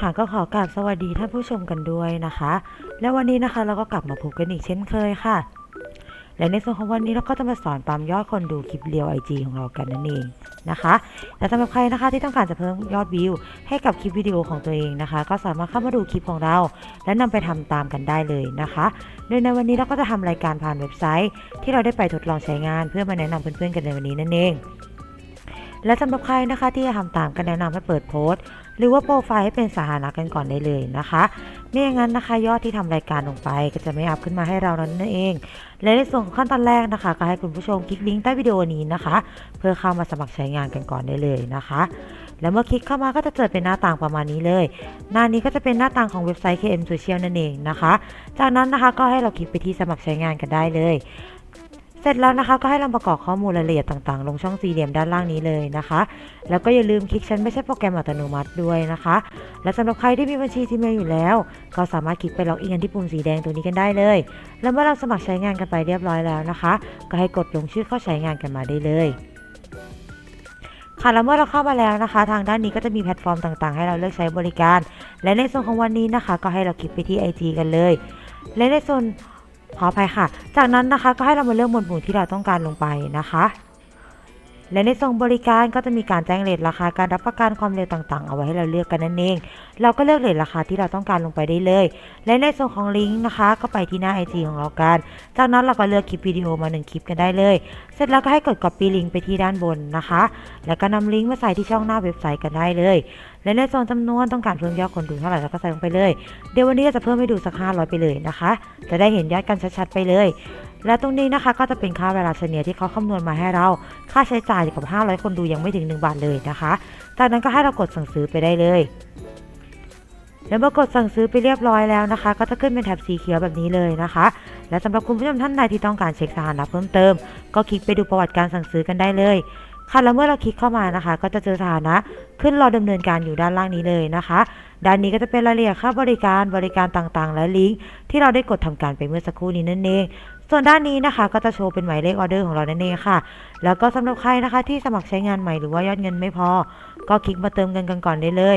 ค่ะก็ขอกราบสวัสดีท่านผู้ชมกันด้วยนะคะ และวันนี้นะคะเราก็กลับมาพบกันอีกเช่นเคยค่ะ และในส่วนของวันนี้เราก็จะมาสอนปั๊มยอดคนดูคลิปเรียว IG ของเรากันนั่นเองนะคะ และสำหรับใครนะคะที่ต้องการจะเพิ่มยอดวิว ให้กับคลิปวิดีโอของตัวเองนะคะ ก็สามารถเข้ามาดูคลิปของเรา และนำไปทำตามกันได้เลยนะคะ โดยในวันนี้เราก็จะทำรายการผ่านเว็บไซต์ ที่เราได้ไปทดลองใช้งาน เพื่อมาแนะนำเพื่อนๆกันในวันนี้นั่นเองและสำหรับใครนะคะที่จะทำตามกันแนะนำให้เปิดโพสต์ หรือว่าโปรไฟล์ให้เป็นสาธารณะกันก่อนได้เลยนะคะ ไม่อย่างนั้นนะคะ ยอดที่ทำรายการลงไปก็จะไม่อัพขึ้นมาให้เรานั่นเอง และในส่วนของขั้นตอนแรกนะคะ ก็ให้คุณผู้ชมคลิกลิงก์ใต้วิดีโอนี้นะคะ เพื่อเข้ามาสมัครใช้งานกันก่อนได้เลยนะคะ แล้วเมื่อคลิกเข้ามาก็จะเกิดเป็นหน้าต่างประมาณนี้เลย หน้านี้ก็จะเป็นหน้าต่างของเว็บไซต์ KM Social นั่นเองนะคะ จากนั้นนะคะก็ให้เราคลิกไปที่สมัครใช้งานกันได้เลย เสร็จแล้วนะคะก็ให้เราประกอบข้อมูลรายละเอียดต่างๆ ลงช่องสี่เหลี่ยมด้านล่างนี้เลยนะคะ แล้วก็อย่าลืมคลิกฉันไม่ใช่โปรแกรมอัตโนมัติด้วยนะคะ และสำหรับใครที่มีบัญชี Gmail อยู่แล้ว ก็สามารถคลิกไปล็อกอินกันที่ปุ่มสีแดงตัวนี้กันได้เลย แล้วเมื่อเราสมัครใช้งานกันไปเรียบร้อยแล้วนะคะ ก็ให้กดลงชื่อเข้าใช้งานกันมาได้เลยค่ะแล้วเมื่อเราเข้ามาแล้วนะคะ ทางด้านนี้ก็จะมีแพลตฟอร์มต่างๆ ให้เราเลือกใช้บริการ และในส่วนของวันนี้นะคะ ก็ให้เราคลิกไปที่ IG กันเลย และในส่วน ขออภัยค่ะ จากนั้นนะคะก็ให้เรามาเลือกหมวดหมู่ที่เราต้องการลงไปนะคะ และในส่วนบริการก็จะมีการแจ้งเรทราคาการรับประกันความเร็วต่างๆ เอาไว้ให้เราเลือกกันนั่นเอง เราก็เลือกเรทราคาที่เราต้องการลงไปได้เลย และในส่วนของลิงก์นะคะ ก็ไปที่หน้า IG ของเรากัน จากนั้นเราก็เลือกคลิปวิดีโอมา 1 คลิปกันได้เลย เสร็จแล้วก็ให้กด copy ลิงก์ไปที่ด้านบนนะคะ แล้วก็นำลิงก์มาใส่ที่ช่องหน้าเว็บไซต์กันได้เลย และในส่วนจำนวนต้องการเพิ่มยอดคนดูเท่าไหร่เราก็ใส่ลงไปเลย เดี๋ยววันนี้เราจะเพิ่มให้ดูสัก500ไปเลยนะคะ จะได้เห็นยอดกันชัดๆไปเลย และตรงนี้นะคะก็จะเป็นค่าเวลาเฉลี่ยที่เขาคำนวณมาให้เรา ค่าใช้จ่ายกับ 500 คนดูยังไม่ถึง 1 บาทเลยนะคะ จากนั้นก็ให้เรากดสั่งซื้อไปได้เลยแล้วเมื่อกดสั่งซื้อไปเรียบร้อยแล้วนะคะ ก็จะขึ้นเป็นแถบสีเขียวแบบนี้เลยนะคะ และสำหรับคุณผู้ชมท่านใดที่ต้องการเช็คสถานะเพิ่มเติม ก็คลิกไปดูประวัติการสั่งซื้อกันได้เลย ค่ะแล้วเมื่อเราคลิกเข้ามานะคะ ก็จะเจอสถานะขึ้นรอดำเนินการอยู่ด้านล่างนี้เลยนะคะ ด้านนี้ก็จะเป็นรายละเอียดค่าบริการบริการต่างๆ และลิงก์ที่เราได้กดทำการไปเมื่อสักครู่นี้นั่นเอง ส่วนด้านนี้นะคะก็จะโชว์เป็นหมายเลขออเดอร์ของเรานั่นเองค่ะ แล้วก็สำหรับใครนะคะที่สมัครใช้งานใหม่หรือว่ายอดเงินไม่พอ ก็คลิกมาเติมเงินกันก่อนได้เลย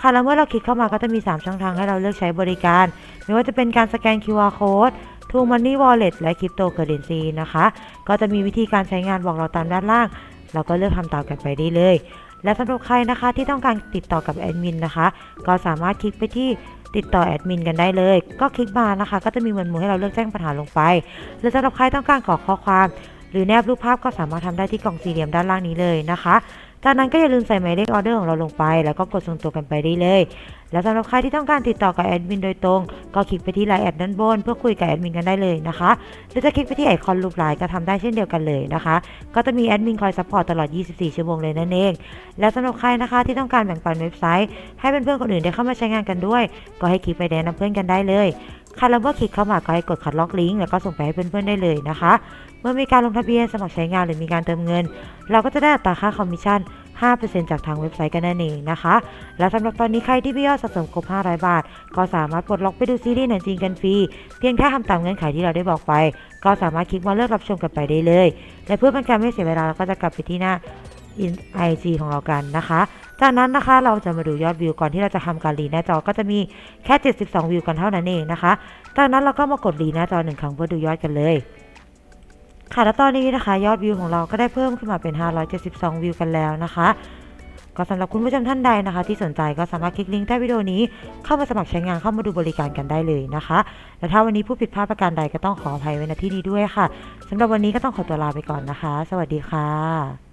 ค่ะแล้วเมื่อเราคลิกเข้ามาก็จะมี 3 ช่องทางให้เราเลือกใช้บริการ ไม่ว่าจะเป็นการสแกน QR code True Money Wallet และ Cryptocurrency นะคะ ก็จะมีวิธีการใช้งานบอกเราตามด้านล่าง เราก็เลือกทำตามกันไปได้เลย และสำหรับใครนะคะที่ต้องการติดต่อกับแอดมินนะคะ ก็สามารถคลิกไปที่ ติดต่อแอดมินกันได้เลย ก็คลิกบานะคะ ก็จะมีหมือนหมูให้เราเลือกแจ้งปัญหาลงไป หรือสำหรับใครต้องการขอข้อความ รือแนบรูปภาพก็สามารถทำได้ที่กล่องสี่เหลี่ยมด้านล่างนี้เลยนะคะจากนั้นก็อย่าลืมใส่หมายเลขออเดอร์ของเราลงไป แล้วก็กดส่งตัวกันไปได้เลย และสำหรับใครที่ต้องการติดต่อกับแอดมินโดยตรง ก็คลิกไปที่ไลน์แอดด้านบน เพื่อคุยกับแอดมินกันได้เลยนะคะ หรือจะคลิกไปที่ไอคอนรูปไลน์ก็ทำได้เช่นเดียวกันเลยนะคะ ก็จะมีแอดมินคอยซัพพอร์ตตลอด 24 ชั่วโมงเลยนั่นเอง และสำหรับใครนะคะที่ต้องการแบ่งปันเว็บไซต์ ให้เพื่อนๆคนอื่นได้เข้ามาใช้งานกันด้วย ก็ให้คลิกไปแนะนำเพื่อนกันได้เลย ค่ะแล้วเมื่อคลิกเข้ามาก็ให้กดคัดล็อกลิงก์แล้วก็ส่งไปให้เพื่อนๆได้เลยนะคะ เมื่อมีการลงทะเบียนสมัครใช้งานหรือมีการเติมเงิน เราก็จะได้อัตราค่าคอมมิชชั่น 5%จากทางเว็บไซต์กันนั่นเองนะคะ และสำหรับตอนนี้ใครที่มียอดสะสมครบ 500 บาท ก็สามารถปลดล็อกไปดูซีรีส์หนังจีนกันฟรี เพียงแค่ทำตามเงื่อนไขที่เราได้บอกไป ก็สามารถคลิกมาเลือกรับชมกันไปได้เลย และเพื่อเป็นการไม่เสียเวลาเราก็จะกลับไปที่หน้า IG ของเรากันนะคะ จากนั้นนะคะเราจะมาดูยอดวิวก่อนที่เราจะทำการรีหน้าจอก็จะมีแค่ 72 วิวกันเท่านั้นเองนะคะ จากนั้นเราก็มากดรีหน้าจอหนึ่งครั้งเพื่อดูยอดกันเลยค่ะแล้วตอนนี้นะคะ ยอดวิวของเราก็ได้เพิ่มขึ้นมาเป็น 572 วิวกันแล้วนะคะ ก็สำหรับคุณผู้ชมท่านใดนะคะ ที่สนใจก็สามารถคลิกลิงก์ใต้วิดีโอนี้เข้ามาสมัครใช้งานเข้ามาดูบริการกันได้เลยนะคะและถ้าวันนี้ผู้ผิดพลาดประการใดก็ต้องขออภัยไว้ณที่นี้ด้วยค่ะสำหรับวันนี้ก็ต้องขอตัวลาไปก่อนนะคะ สวัสดีค่ะ